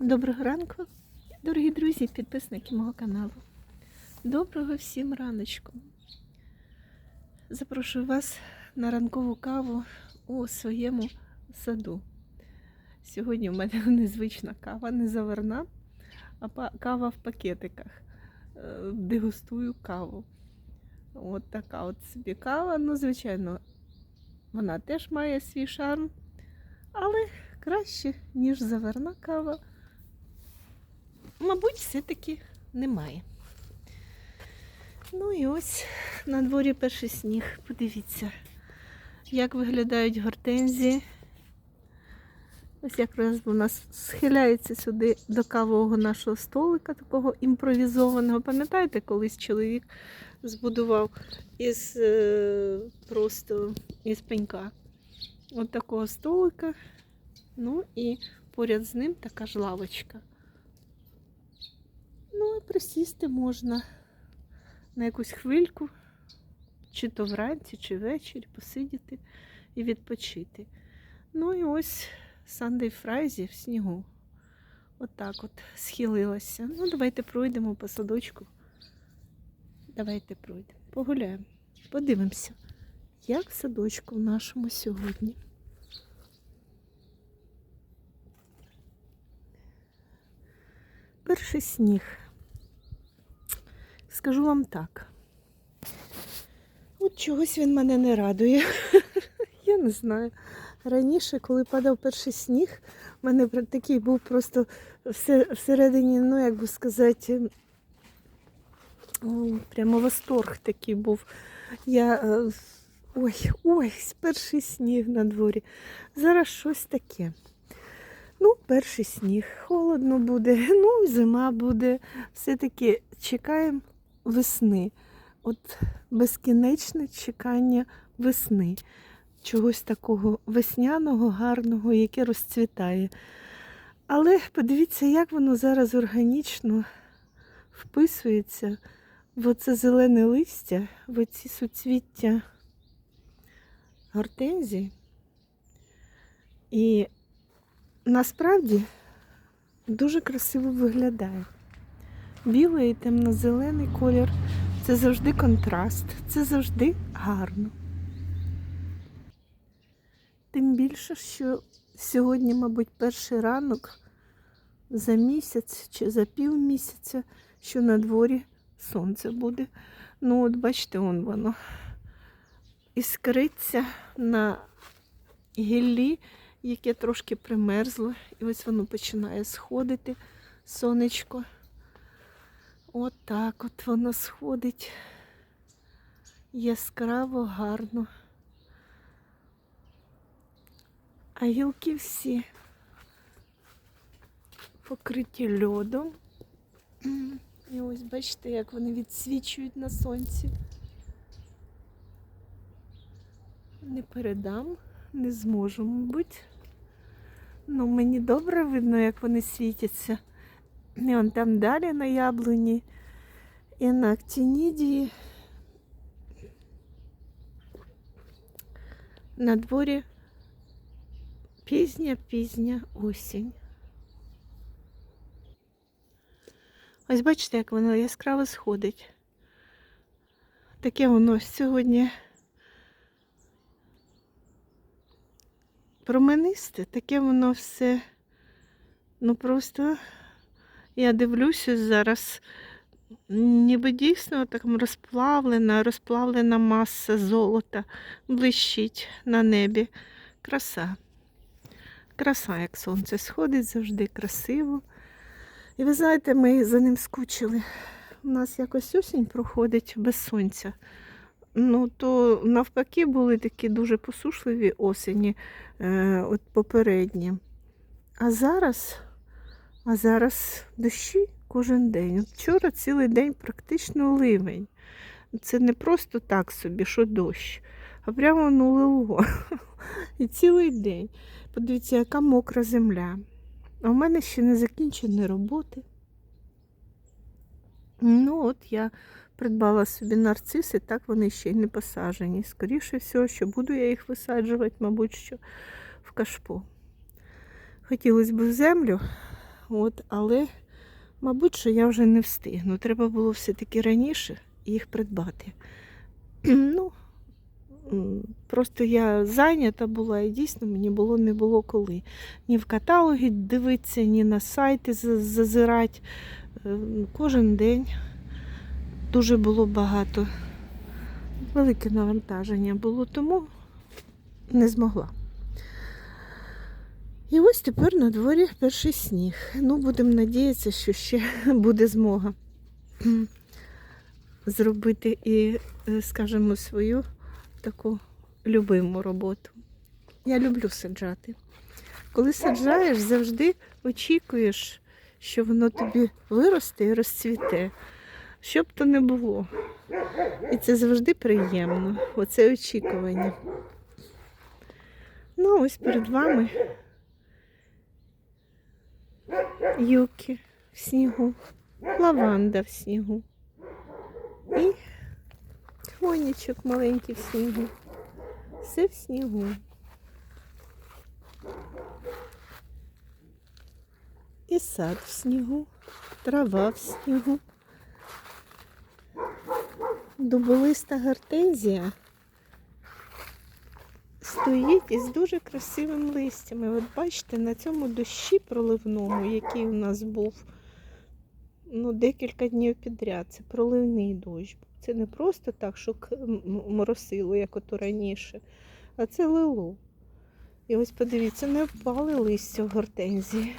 Доброго ранку, дорогі друзі, підписники мого каналу. Доброго всім раночку. Запрошую вас на ранкову каву у своєму саду. Сьогодні в мене незвична кава, не заварна, а кава в пакетиках. Е, Дегустую каву. От така от собі кава. Ну, звичайно, вона теж має свій шарм, але краще, ніж заварна кава мабуть, все-таки немає. Ну і ось на дворі перший сніг. Подивіться, як виглядають гортензії. Ось якраз у нас схиляється сюди до кавового нашого столика, такого імпровізованого. Пам'ятаєте, колись чоловік збудував із е, просто із пенька. От такого столика. Ну і поряд з ним така ж лавочка. Ну, і присісти можна на якусь хвильку, чи то вранці, чи ввечері, посидіти і відпочити. Ну і ось Сандей Фрайзі в снігу. Отак от, схилилася. Ну, давайте пройдемо по садочку. Давайте пройдемо. Погуляємо. Подивимося, як садочку в нашому сьогодні. Перший сніг. Скажу вам так. От чогось він мене не радує. Я не знаю. Раніше, коли падав перший сніг, в мене такий був просто всередині, ну як би сказати, о, прямо восторг такий був. Я. е, Ой, ой, перший сніг на дворі. Зараз щось таке. Ну, перший сніг, холодно буде, ну, зима буде. Все-таки чекаємо весни. От безкінечне чекання весни. Чогось такого весняного, гарного, яке розцвітає. Але подивіться, як воно зараз органічно вписується в оце зелене листя, в оці суцвіття гортензії. І насправді дуже красиво виглядає. Білий і темно-зелений колір це завжди контраст, це завжди гарно. Тим більше, що сьогодні, мабуть, перший ранок за місяць чи за пів місяця, що на дворі сонце буде. Ну, от бачите, он воно іскриться на гіллі, яке трошки примерзло, і ось воно починає сходити, сонечко. От от воно сходить яскраво, гарно. А гілки всі покриті льодом. І ось бачите, як вони відсвічують на сонці. Не передам, не зможу, мабуть. Ну, мені добре видно, як вони світяться. І он там далі на яблуні, і на актинідії. На дворі пізня-пізня осінь. Ось бачите, як воно яскраво сходить. Таке воно сьогодні променисте, таке воно все. Ну просто я дивлюся зараз, ніби дійсно так розплавлена, розплавлена маса золота блищить на небі. Краса. Краса, як сонце сходить, завжди красиво. І ви знаєте, ми за ним скучили. У нас якось осінь проходить без сонця. Ну, то навпаки були такі дуже посушливі осені, е, от попередні. А зараз, а зараз дощі кожен день. От вчора цілий день практично ливень. Це не просто так собі, що дощ, а прямо ну лило. І цілий день. Подивіться, яка мокра земля. А в мене ще не закінчені роботи. Ну, от я придбала собі нарциси, так вони ще й не посаджені. Скоріше всього, що буду я їх висаджувати, мабуть, що в кашпо. Хотілося б в землю, От, але, мабуть, що я вже не встигну. Треба було все-таки раніше їх придбати. Ну, просто я зайнята була і дійсно мені було не було коли. Ні в каталогі дивитися, ні на сайти зазирати. Е, Кожен день дуже було багато. Велике навантаження було, тому не змогла. І ось тепер на дворі перший сніг. Ну, будемо надіятися, що ще буде змога зробити і, е, скажімо, свою таку любиму роботу. Я люблю саджати. Коли саджаєш, завжди очікуєш, що воно тобі виросте і розцвіте. Що б то не було. І це завжди приємно, оце очікування. Ну, ось перед вами юки в снігу, лаванда в снігу і хвойничок маленький в снігу. Все в снігу. І сад в снігу, трава в снігу. Дуболиста гортензія стоїть із дуже красивим листям. І от бачите, на цьому дощі проливному, який у нас був ну, декілька днів підряд, це проливний дощ. Це не просто так, що моросило, як ото раніше, а це лило. І ось подивіться, не впали листя в гортензії.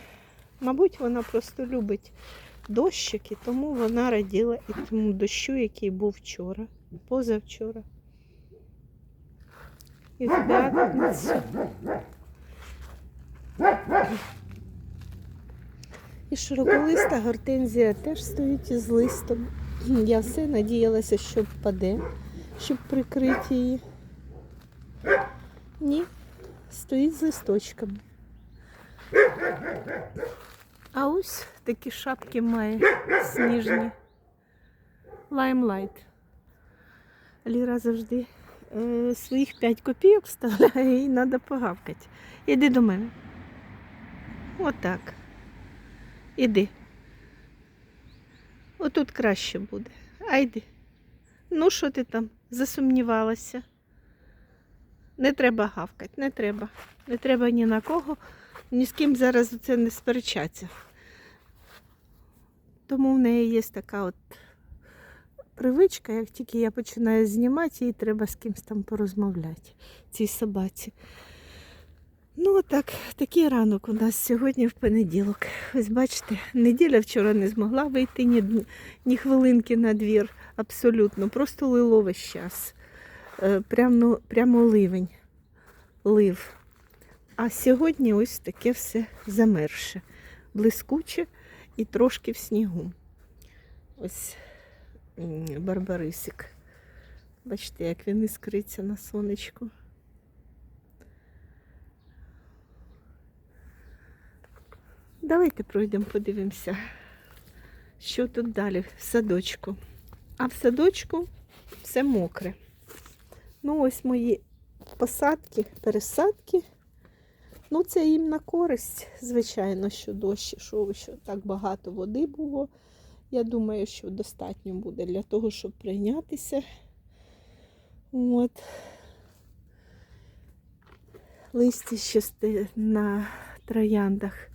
Мабуть, вона просто любить дощики, тому вона раділа і тому дощу, який був вчора, позавчора. І в. І широколиста гортензія теж стоїть із листом. Я все надіялася, що впаде, щоб прикрити її. Ні, стоїть з листочками. А ось такі шапки має сніжні. Лаймлайт. Ліра завжди своїх 5 копійок вставляє і треба погавкати. Іди до мене. Отак. Іди. Отут краще буде. А йди. Ну, що ти там засумнівалася? Не треба гавкати, не треба. Не треба ні на кого, ні з ким зараз це не сперечатися. Тому в неї є така от привичка, як тільки я починаю знімати, їй треба з кимось там порозмовляти, цій собаці. Ну, так, такий ранок у нас сьогодні в понеділок. Ось бачите, неділя вчора не змогла вийти ні, ні хвилинки на двір. Абсолютно. Просто лило весь час. Е, Прямо, прямо ливень. Лив. А сьогодні ось таке все замерше. Блискуче і трошки в снігу. Ось барбарисик. Бачите, як він іскриться на сонечку. Давайте пройдемо, подивимося, що тут далі в садочку. А в садочку все мокре. Ну, ось мої посадки, пересадки. Ну, це їм на користь, звичайно, що дощ ішов, що так багато води було. Я думаю, що достатньо буде для того, щоб прийнятися. От. Листя ще на трояндах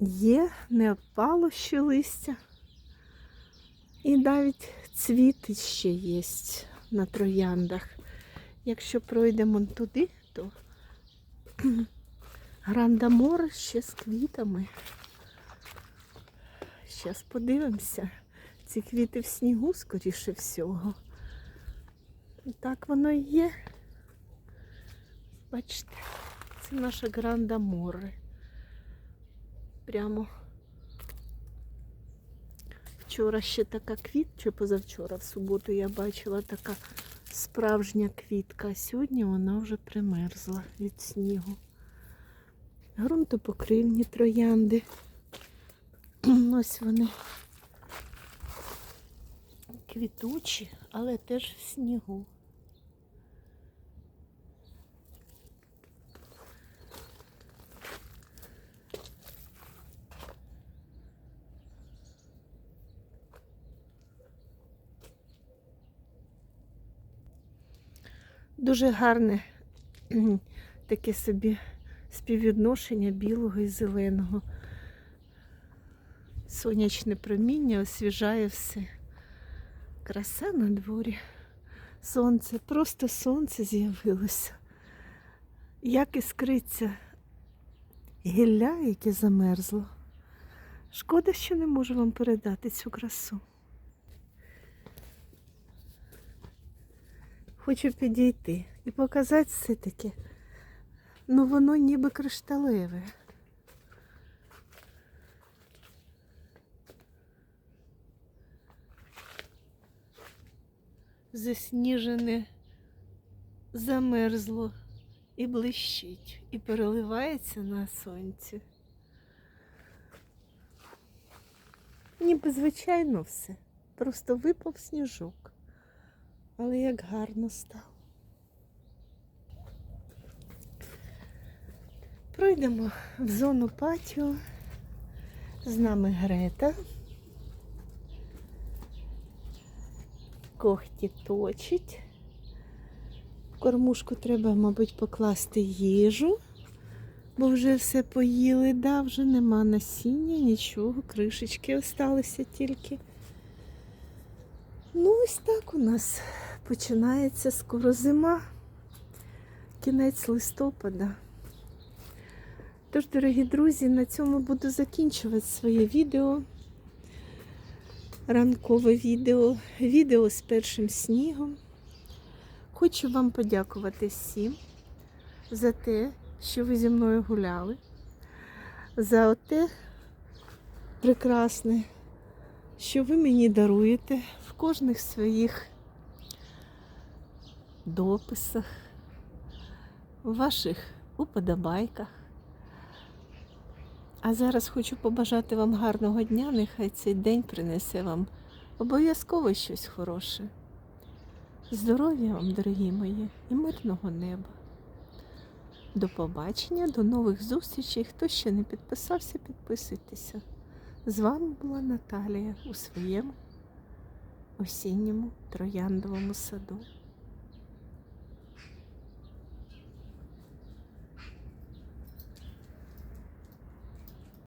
є, не опало ще листя. І навіть цвіти ще є на трояндах. Якщо пройдемо туди, то Грандамор ще з квітами. Зараз подивимося. Ці квіти в снігу, скоріше всього. І так воно і є. Бачите, це наша Грандаморе. Прямо вчора ще така квіт, чи позавчора в суботу я бачила така справжня квітка, а сьогодні вона вже примерзла від снігу. Грунтопокривні троянди. Ось вони квітучі, але теж в снігу. Дуже гарне таке собі співвідношення білого і зеленого. Сонячне проміння освіжає все. Краса на дворі. Сонце, просто сонце з'явилося. Як іскриться гілля, яке замерзло. Шкода, що не можу вам передати цю красу. Хочу підійти і показати все-таки. Ну воно ніби кришталеве. Засніжене, замерзло і блищить, і переливається на сонці. Ніби звичайно все. Просто випав сніжок. Але як гарно стало. Пройдемо в зону патіо. З нами Грета. Когті точить. В кормушку треба, мабуть, покласти їжу, бо вже все поїли, да, вже нема насіння, нічого, кришечки осталися тільки. Ну, ось так у нас починається скоро зима, кінець листопада. Тож, дорогі друзі, на цьому буду закінчувати своє відео. Ранкове відео, відео з першим снігом. Хочу вам подякувати всім за те, що ви зі мною гуляли, за те прекрасне, що ви мені даруєте в кожних своїх дописах, в ваших уподобайках. А зараз хочу побажати вам гарного дня. Нехай цей день принесе вам обов'язково щось хороше. Здоров'я вам, дорогі мої, і мирного неба. До побачення, до нових зустрічей. Хто ще не підписався, підписуйтеся. З вами була Наталія у своєму осінньому трояндовому саду.